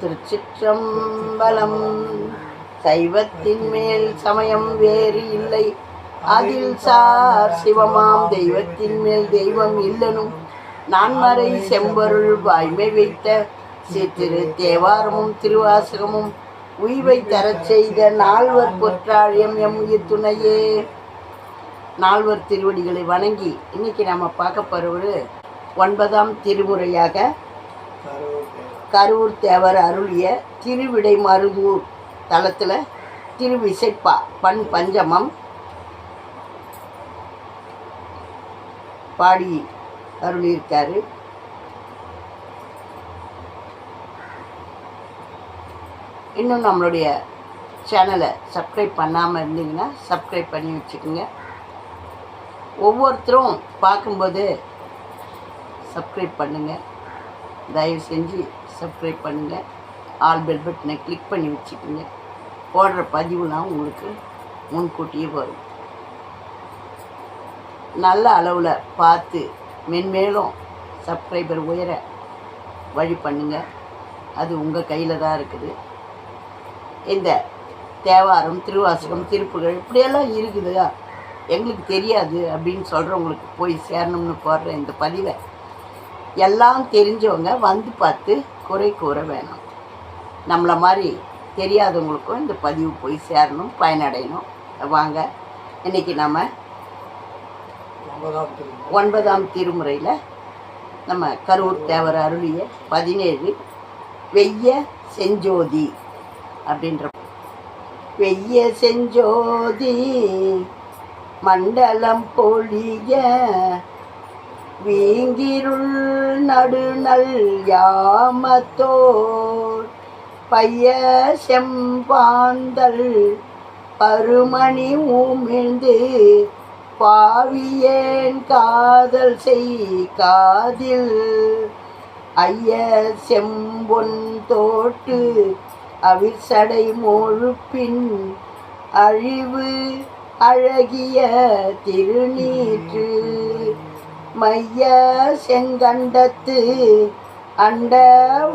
திருச்சிற்றம்பலம். சைவத்தின் மேல் சமயம் வேறு இல்லை. அதில் சார் சிவமாம் தெய்வத்தின் மேல் தெய்வம் இல்லனும். நான்மறை செம்பொருள் வாய்மை வைத்த சித்திரு தேவாரமும் திருவாசகமும் உய்வை தரச் செய்த நால்வர் பொற்றாழியம் எம் உயிர் துணையே நால்வர் திருவடிகளை வணங்கி இன்னைக்கு நம்ம பார்க்க போகிறது ஒன்பதாம் திருமுறையாக கரூர் தேவர் அருளிய திருவிடை மருதூர் தலத்தில் திருவிசைப்பா பண் பஞ்சமம் பாடி அருளியிருக்காரு. இன்னும் நம்மளுடைய சேனலை சப்ஸ்கிரைப் பண்ணாமல் இருந்தீங்கன்னா சப்ஸ்கிரைப் பண்ணி வச்சுக்கோங்க. ஒவ்வொருத்தரும் பார்க்கும்போது சப்ஸ்கிரைப் பண்ணுங்கள் தயவு செஞ்சு சப்ஸ்கிரைப் பண்ணுங்கள் ஆல் பெல் பட்டனை கிளிக் பண்ணி வச்சுக்கோங்க. போடுற பதிவுலாம் உங்களுக்கு முன்கூட்டியே வரும். நல்ல அளவில் பார்த்து மென்மேலும் சப்ஸ்கிரைபர் உயர வழி பண்ணுங்கள் அது உங்கள் கையில் தான் இருக்குது. இந்த தேவாரம் திருவாசகம் திருப்புகள் இப்படியெல்லாம் இருக்குதுயா எங்களுக்கு தெரியாது அப்படின்னு சொல்கிறவங்களுக்கு போய் சேரணும்னு போடுற இந்த பதிவை எல்லாம் தெரிஞ்சவங்க வந்து பார்த்து குறை கூற வேணாம். நம்மளை மாதிரி தெரியாதவங்களுக்கும் இந்த பதிவு போய் சேரணும் பயனடையணும். வாங்க இன்றைக்கி நம்ம ஒன்பதாம் திருமுறையில் நம்ம கரூர் தேவர் அருளிய பதினேழு வெய்ய செஞ்சோதி அப்படின்ற வெய்ய செஞ்சோதி மண்டலம் பொழிய வீங்கிருள் நடுநல் யாமத்தோர். பைய செம்பாந்தல் பருமணி உமிழ்ந்து பாவியேன் காதல் செய் காதில். ஐய செம்பொன் தோட்டு அவிர்சடை மொழுப்பின் அழிவு அழகிய திருநீற்று. மைய செங்கண்டத்து அண்ட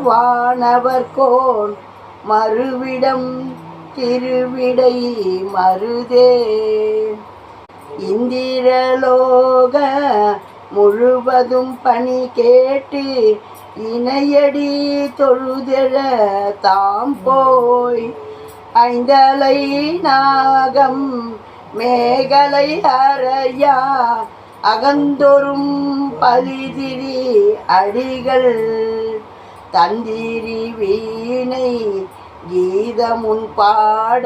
வானவர்கோன் மறுவிடம் திருவிடை மருதே இந்திரலோக முழுவதும் பணி கேட்டு இணையடி தொழுதெழ தாம் போய். ஐந்தலை நாகம் மேகலை அறையா அகந்தொரும் பலிதிரி அடிகள் தந்திரி வீணை கீதமுன் பாட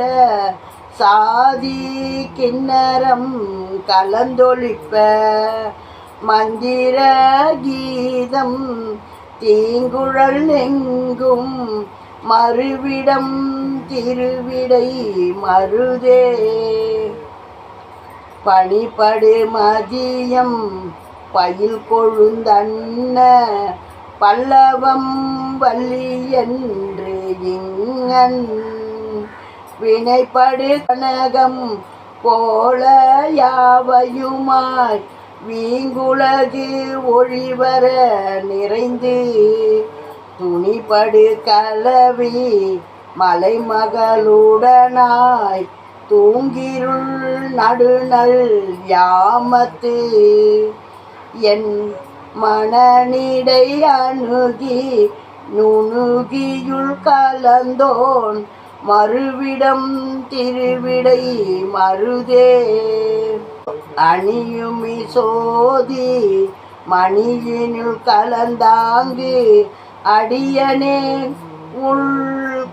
சாதி கிண்ணரம் கலந்தொழிப்ப மந்திர கீதம் தீங்குழல் நெங்கும் மறுவிடம் திருவிடை மருதே பழிபடு மதியம். பயில் கொழுந்தன்ன பல்லவம் வள்ளி என்று இங்கன். வினைப்படு கனகம் போல யாவையுமாய். வீங்குலகு ஒழிவர நிறைந்து. துணிபடு கலவி மலைமகளுடனாய். தூங்கிருள் நடுநல் யாமத்து. என் மனநிடை அணுகி நுணுகியுள் கலந்தோன் மறுவிடம் திருவிடை மருதே அணியுமி சோதி மணியினுள் கலந்தாங்கு அடியனே உள்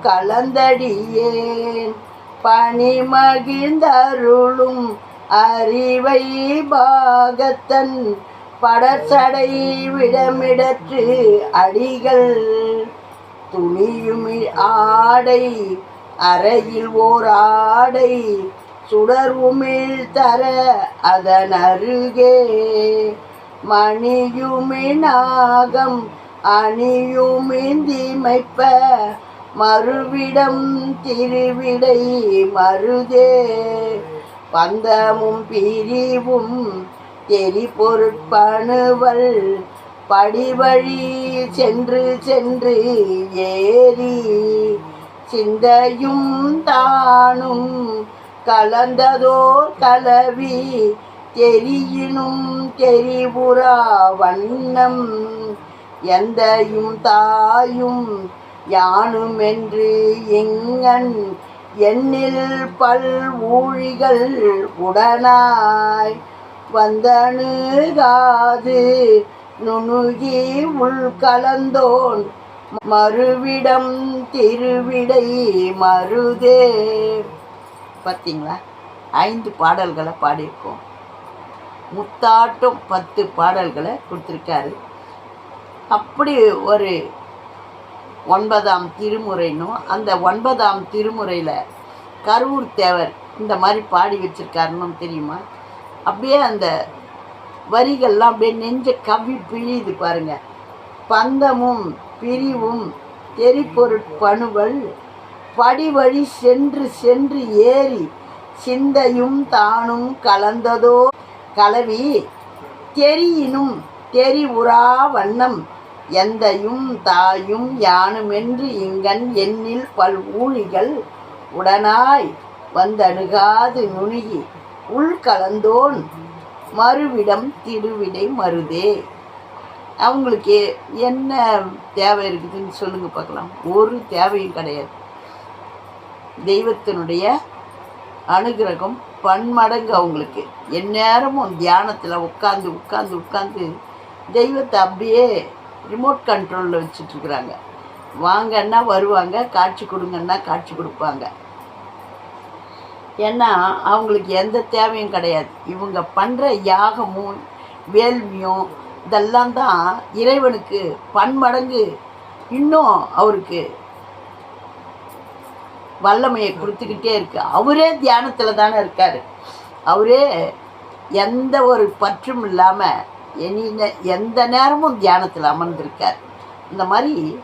கலந்தடியேன். பனி மகிழ்ந்தருளும் அறிவை பாகத்தன். படச்சடை விடமிடற்று அடிகள் துணியுமி ஆடை அறையில் ஓர் ஆடை சுடர் உமிழ் தர அதன் அருகே. மணியுமி நாகம் அணியுமிந்திமைப்ப மறுவிடம் திருவிடை மருதே. பந்தமும் பிரிவும் தெரி பொருட்பணுவல் படிவழி சென்று சென்று ஏறி சிந்தையும் தானும் கலந்ததோர் கலவி தெரியினும் தெரிவுறா வண்ணம் எந்தையும் தாயும் யானுமென்று எங்கன் எண்ணில் பல் ஊழிகள் உடனாய் வந்தணுகாது. நுணுகி உள் கலந்தோன் மறுவிடம் திருவிடை மருதே பார்த்தீங்களா ஐந்து பாடல்களை பாடியிருக்கோம். முத்தாட்டம் பத்து பாடல்களை கொடுத்துருக்காரு. அப்படி ஒரு ஒன்பதாம் திருமுறைனும் அந்த ஒன்பதாம் திருமுறையில் கரூர் தேவர் இந்த மாதிரி பாடி வச்சுருக்காருன்னு தெரியுமா? அப்படியே அந்த வரிகள்லாம் அப்படியே நெஞ்ச கவி பிழியுது பாருங்க. பந்தமும் பிரிவும் தெரிப்பொருட்பணுவல் படிவழி சென்று சென்று ஏறி சிந்தையும் தானும் கலந்ததோ கலவி தெரியினும் தெரிவுறா வண்ணம் எந்தையும் தாயும் யானுமென்று இங்கன் எண்ணில் பல் ஊழிகள் உடனாய் வந்தணுகாது நுணுகி உள்கலந்தோன் மறுவிடம் திருவிடை மருதே அவங்களுக்கு என்ன தேவை இருக்குதுன்னு சொல்லுங்கள் பார்க்கலாம். ஒரு தேவையும் கிடையாது. தெய்வத்தினுடைய அனுகிரகம் பன்மடங்கு அவங்களுக்கு. எந்நேரமும் தியானத்தில் உட்காந்து உட்காந்து உட்காந்து தெய்வத்தை அப்படியே ரிமோட் கண்ட்ரோலில் வச்சுட்ருக்குறாங்க வாங்கன்னா வருவாங்க காட்சி கொடுங்கன்னா காட்சி கொடுப்பாங்க. ஏன்னா அவங்களுக்கு எந்த தேவையும் கிடையாது. இவங்க பண்ணுற யாகமும் வேள்வியும் இதெல்லாம் தான் இறைவனுக்கு பன்மடங்கு இன்னும் அவருக்கு வல்லமையை கொடுத்துக்கிட்டே இருக்கு. அவரே தியானத்தில் தானே இருக்கார். அவரே எந்த ஒரு பற்றும் இல்லாமல் எனி எந்த நேரமும் தியானத்தில் அமர்ந்திருக்கார். இந்த மாதிரி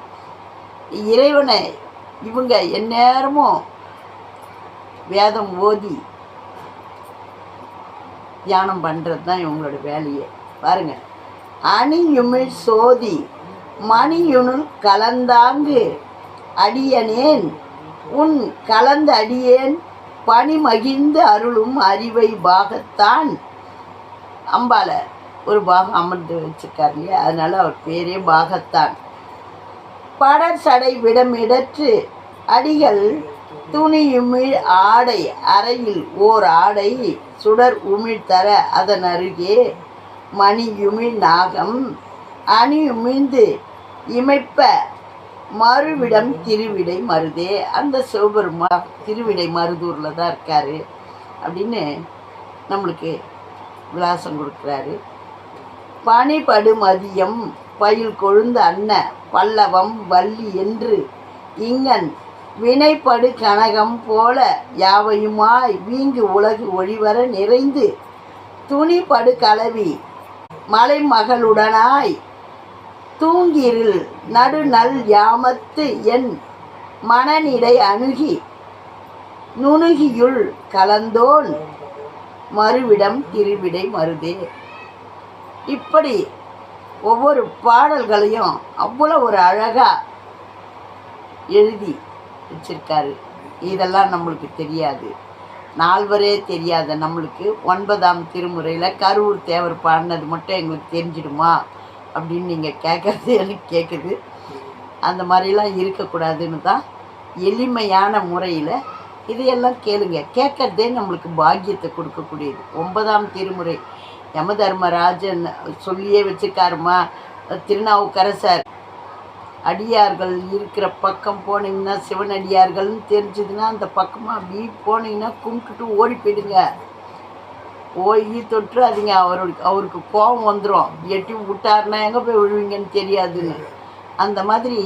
இறைவனை இவங்க எந்நேரமும் வேதம் ஓதி தியானம் பண்ணுறது தான் இவங்களோட வேலையே. பாருங்க. அணியுமிழ் சோதி மணியுனுள் கலந்தாங்கு அடியனேன் உன் கலந்த அடியேன் பணி மகிழ்ந்து அருளும் அறிவை பாகத்தான் அம்பால ஒரு பாகம் அமர்ந்து வச்சிருக்காரு இல்லையா? அதனால அவர் பேரே பாகத்தான். படர் சடை விடமிடற்று அடிகள் துணியுமிழ் ஆடை அறையில் ஓர் ஆடை சுடர் உமிழ் தர அதன் அருகே மணியுமிழ் நாகம் அணியுமிழ்ந்து இமைப்ப மறுவிடம் திருவிடை மருதே. அந்த சிவபெருமா திருவிடை மருதூரில் தான் இருக்காரு அப்படின்னு நம்மளுக்கு விலாசம் கொடுக்குறாரு. பனிபடு மதியம். பயில் கொழுந்த அன்ன பல்லவம் வள்ளி என்று இங்கன் வினைப்படு கனகம் போல யாவையுமாய் வீங்கு உலகு ஒளிவர நிறைந்து துணிபடு கலவி மலைமகளுடனாய் தூங்கிரில் நடுநல் யாமத்து என் மனநிலை அணுகி நுணுகியுள் கலந்தோன். மறுவிடம் திருவிடை மருதே இப்படி ஒவ்வொரு பாடல்களையும் அவ்வளோ ஒரு அழகாக எழுதி வச்சிருக்காரு. இதெல்லாம் நம்மளுக்கு தெரியாது. நால்வரே தெரியாத நம்மளுக்கு ஒன்பதாம் திருமுறையில் கரூர் தேவர் பாடினது மட்டும் எங்களுக்கு தெரிஞ்சிடுமா அப்படின்னு நீங்கள் கேட்குறது எனக்கு கேட்குது அந்த மாதிரிலாம் இருக்கக்கூடாதுன்னு தான் எளிமையான முறையில் இதையெல்லாம் கேளுங்க. கேட்கறதே நம்மளுக்கு பாக்கியத்தை கொடுக்கக்கூடியது. ஒன்பதாம் திருமுறை யம தர்மராஜன் சொல்லியே வச்சிருக்காருமா? திருநாவுக்கரசர். அடியார்கள் இருக்கிற பக்கம் போனீங்கன்னா சிவனடியார்கள்னு தெரிஞ்சதுன்னா அந்த பக்கமாக அப்படி போனீங்கன்னா கும்பிட்டுட்டு ஓடி போயிடுங்க. போய் அதுங்க அவருக்கு அவருக்கு கோபம் வந்துடும் எட்டி விட்டாருன்னா எங்கே போய் விழுவீங்கன்னு தெரியாதுன்னு அந்த மாதிரி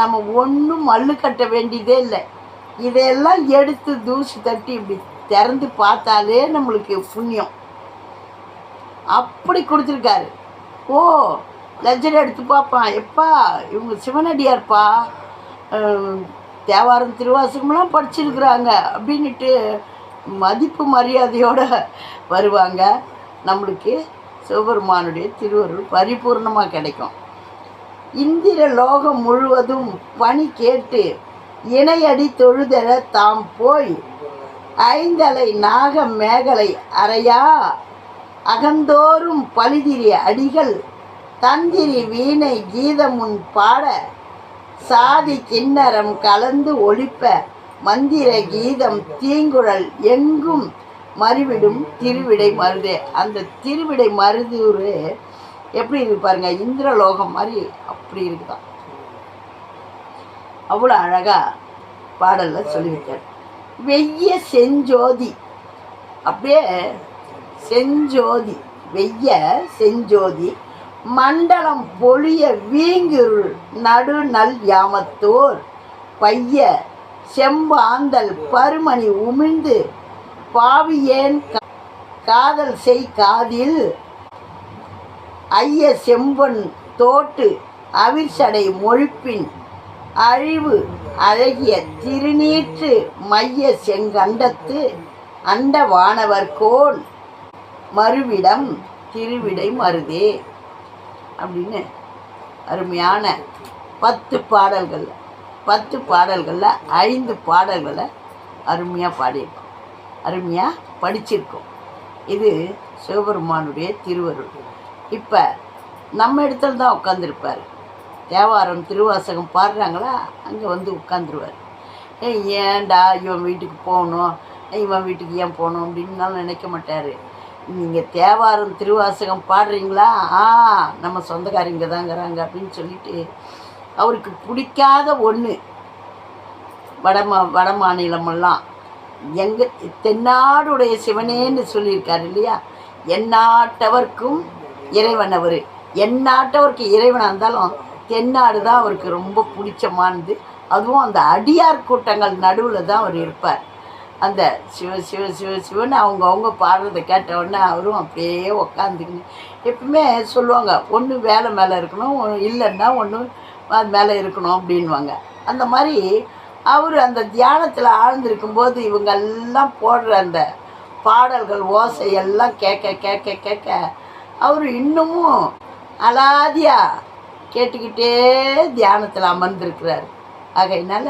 நம்ம ஒன்றும் மல்லு கட்ட வேண்டியதே இல்லை. இதையெல்லாம் எடுத்து தூசி தட்டி இப்படி திறந்து பார்த்தாலே நம்மளுக்கு புண்ணியம். அப்படி கொடுத்துருக்காரு ஓ லெஜர் எடுத்து பார்ப்பான் எப்பா இவங்க சிவனடியார்ப்பா. தேவாரம் திருவாசகம்லாம் படிச்சிருக்கிறாங்க அப்படின்ட்டு மதிப்பு மரியாதையோடு வருவாங்க. நம்மளுக்கு சிவபெருமானுடைய திருவருள் பரிபூர்ணமாக கிடைக்கும். இந்திர லோகம் முழுவதும் பணி கேட்டு இணையடி தொழுதலை தாம் போய் ஐந்தலை நாக மேகலை அறையா அகந்தோறும் பலிதிரி அடிகள் தந்திரி வீணை கீதமுன் பாட சாதி கிண்ணறம் கலந்து ஒழிப்ப மந்திர கீதம் தீங்குழல் எங்கும் மறுவிடும் திருவிடை மருதே. அந்த திருவிடை மருதூர் எப்படி இருக்கு பாருங்க இந்திரலோகம் மாதிரி அப்படி இருக்குதான். அவ்வளோ அழகாக பாடலில் சொல்லியிருக்காரு. வெய்ய செஞ்சோதி. அப்படியே செஞ்சோதி வெய்ய செஞ்சோதி மண்டலம் பொழிய வீங்குருள் நடு நல் யாமத்தோர். பைய செம்பாந்தல் பருமணி உமிழ்ந்து பாவியேன் காதல் செய் காதில். ஐய செம்பன் தோட்டு அவிர்சடை மொழிப்பின் அழிவு அழகிய திருநீற்று மைய செங்கண்டத்து அண்ட வானவர்கோன். மறுவிடம் திருவிடை மருதே. அப்படின்னு அருமையான பத்து பாடல்கள் பத்து பாடல்களில் ஐந்து பாடல்களை அருமையாக பாடியிருக்கோம். அருமையாக படிச்சிருக்கோம். இது சிவபெருமானுடைய திருவருள். இப்போ நம்ம இடத்துல தான் உட்காந்துருப்பார் தேவாரம் திருவாசகம் பாடுறாங்களா? அங்கே வந்து உட்காந்துருவார் ஏய் ஏன்டா இவன் வீட்டுக்கு போகணும்? இவன் வீட்டுக்கு ஏன் போகணும்? அப்படின்னாலும் நினைக்க மாட்டார். நீங்கள் தேவாரம் திருவாசகம் பாடுறீங்களா? ஆ நம்ம சொந்தக்காரங்க தாங்கிறாங்க அப்படின்னு சொல்லிட்டு அவருக்கு பிடிக்காத ஒன்று வடமா வட மாநிலமெல்லாம். எங்கள் தென்னாடுடைய சிவனேன்னு சொல்லியிருக்காரு இல்லையா? எந்நாட்டவர்க்கும் இறைவன் அவர். எந்நாட்டவருக்கு இறைவனாக இருந்தாலும் தென்னாடு தான் அவருக்கு ரொம்ப பிடிச்சமானது. அதுவும் அந்த அடியார் கூட்டங்கள் நடுவில் தான் அவர் இருப்பார். அந்த சிவ சிவ சிவ சிவன் அவங்க அவங்க பாடுறதை கேட்ட உடனே அவரும் அப்படியே உக்காந்துக்கின்னு எப்பவுமே சொல்லுவாங்க ஒன்று வேலை மேலே இருக்கணும் இல்லைன்னா ஒன்று அது மேலே இருக்கணும் அப்படின்வாங்க அந்த மாதிரி அவர் அந்த தியானத்தில் ஆழ்ந்திருக்கும்போது இவங்கெல்லாம் போடுற அந்த பாடல்கள் ஓசை எல்லாம் கேட்க கேட்க கேட்க அவர் இன்னமும் அலாதியாக கேட்டுக்கிட்டே தியானத்தில் அமர்ந்திருக்கிறார். ஆகையினால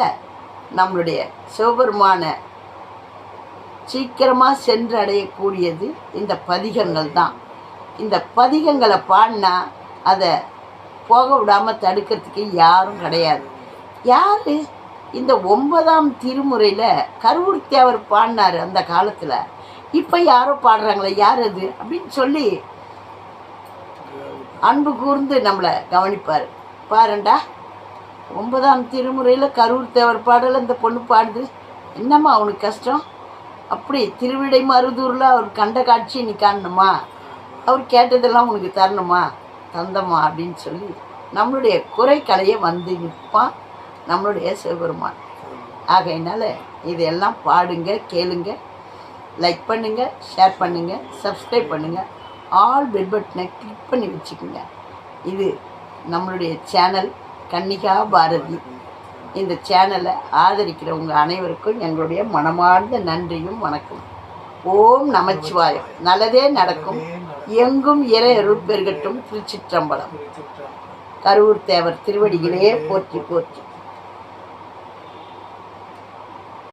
நம்மளுடைய சிவபெருமான சீக்கிரமாக சென்றடையக்கூடியது இந்த பதிகங்கள் தான். இந்த பதிகங்களை பாடினா அதை போக விடாமல் தடுக்கிறதுக்கு யாரும் கிடையாது. யார்? இந்த ஒன்பதாம் திருமுறையில் கருவூர் தேவர் பாடினார் அந்த காலத்தில். இப்போ யாரோ பாடுறாங்களே யார் அது? அப்படின்னு சொல்லி அன்பு கூர்ந்து நம்மளை கவனிப்பார். பாருண்டா ஒன்பதாம் திருமுறையில் கரூர் தேவர் பாடல் அந்த பொண்ணு பாடுது. என்னம்மா அவனுக்கு கஷ்டம்? அப்படி திருவிடை மருதூரில் அவர் கண்ட காட்சி நீ காணணுமா? அவர் கேட்டதெல்லாம் உனக்கு தரணுமா? தந்தம்மா அப்படின்னு சொல்லி நம்மளுடைய குறைக்கலையை வந்து நிற்பான் நம்மளுடைய சிவபெருமான். ஆகையினால இதெல்லாம் பாடுங்க கேளுங்க லைக் பண்ணுங்க ஷேர் பண்ணுங்க சப்ஸ்கிரைப் பண்ணுங்க. ஆல் பெல் பட்டனை கிளிக் பண்ணி வச்சுக்கோங்க. இது நம்மளுடைய சேனல் கன்னிகா பாரதி. இந்த சேனலை ஆதரிக்கிறவங்க அனைவருக்கும் எங்களுடைய மனமார்ந்த நன்றியும் வணக்கம். ஓம் நமச்சிவாயம் நல்லதே நடக்கும். எங்கும் இறை அருள் பெருகட்டும். திருச்சிற்றம்பலம். கரூர் தேவர் திருவடிகளே போற்றி போற்றி.